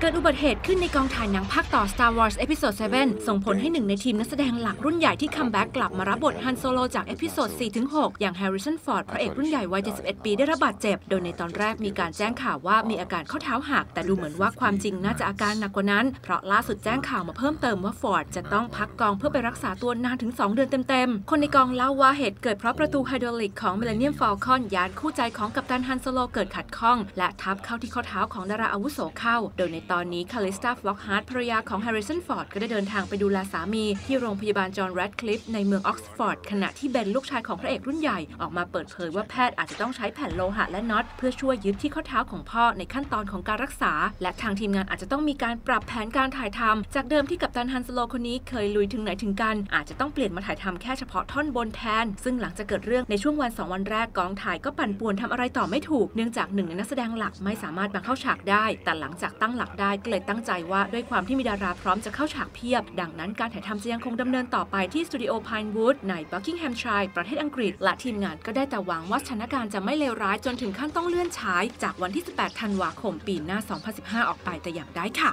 เกิดอุบัติเหตุขึ้นในกองถ่ายหนังภาคต่อ Star Wars Episode 7 ส่งผลให้หนึ่งในทีมนักแสดงหลักรุ่นใหญ่ที่คัมแบ็กกลับมารับบทฮันโซโลจากเอพิโซด4-6 อย่าง Harrison Ford พระเอกรุ่นใหญ่วัย 71 ปีได้รับบาดเจ็บ โดยในตอนแรกมีการแจ้งข่าวว่ามีอาการข้อเท้าหัก แต่ดูเหมือนว่าความจริงน่าจะอาการหนักกว่านั้น เพราะล่าสุดแจ้งข่าวมาเพิ่มเติมว่า Ford จะต้องพักกองเพื่อไปรักษาตัวนานถึง 2 เดือนเต็มๆ คนในกองเล่าว่าเหตุเกิดเพราะประตูไฮดรอลิกของ Millennium Falcon ยานคู่ใจของกัปตันฮันโซโลเกิดขัดข้อง และทับเข้าที่ข้อเท้าของดาราอาวุโสเข้า โดยในตอนนี้คาลิสตาฟล็อกฮาร์ดภรรยาของแฮร์ริสันฟอร์ดก็ได้เดินทางไปดูแลสามีที่โรงพยาบาลจอห์นแรดคลิฟในเมืองออกซฟอร์ดขณะที่เบนลูกชายของพระเอกรุ่นใหญ่ออกมาเปิดเผยว่าแพทย์อาจจะต้องใช้แผ่นโลหะและน็อตเพื่อช่วยยึดที่ข้อเท้าของพ่อในขั้นตอนของการรักษา และทางทีมงานอาจจะต้องมีการปรับแผนการถ่ายทำจากเดิมที่กัปตันฮันสโลคนนี้เคยลุยถึงไหนถึงกัน อาจจะต้องเปลี่ยนมาถ่ายทำแค่เฉพาะท่อนบนแทน ซึ่งหลังจากเกิดเรื่องในช่วงวันสองวันแรกกองถ่ายก็ปั่นป่วนทำอะไรต่อไม่ถูกเนื่องจากหนึ่งในนักแสดงหลักไม่สามารถมาเข้าฉากได้ แต่หลังจากตั้งหลักได้ก็เลยตั้งใจว่าด้วยความที่มีดาราพร้อมจะเข้าฉากเพียบ ดังนั้นการถ่ายทำจะยังคงดำเนินต่อไปที่สตูดิโอพายน์วูดในบักกิงแฮมชัยประเทศอังกฤษ และทีมงานก็ได้แต่หวังว่าสถานการณ์จะไม่เลวร้ายจนถึงขั้นต้องเลื่อนฉาย จากวันที่ 18 ธันวาคมปีหน้า 2015 ออกไปแต่อย่างได้ค่ะ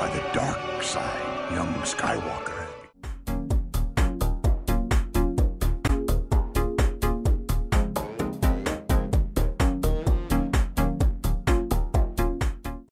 By the dark side, young Skywalker.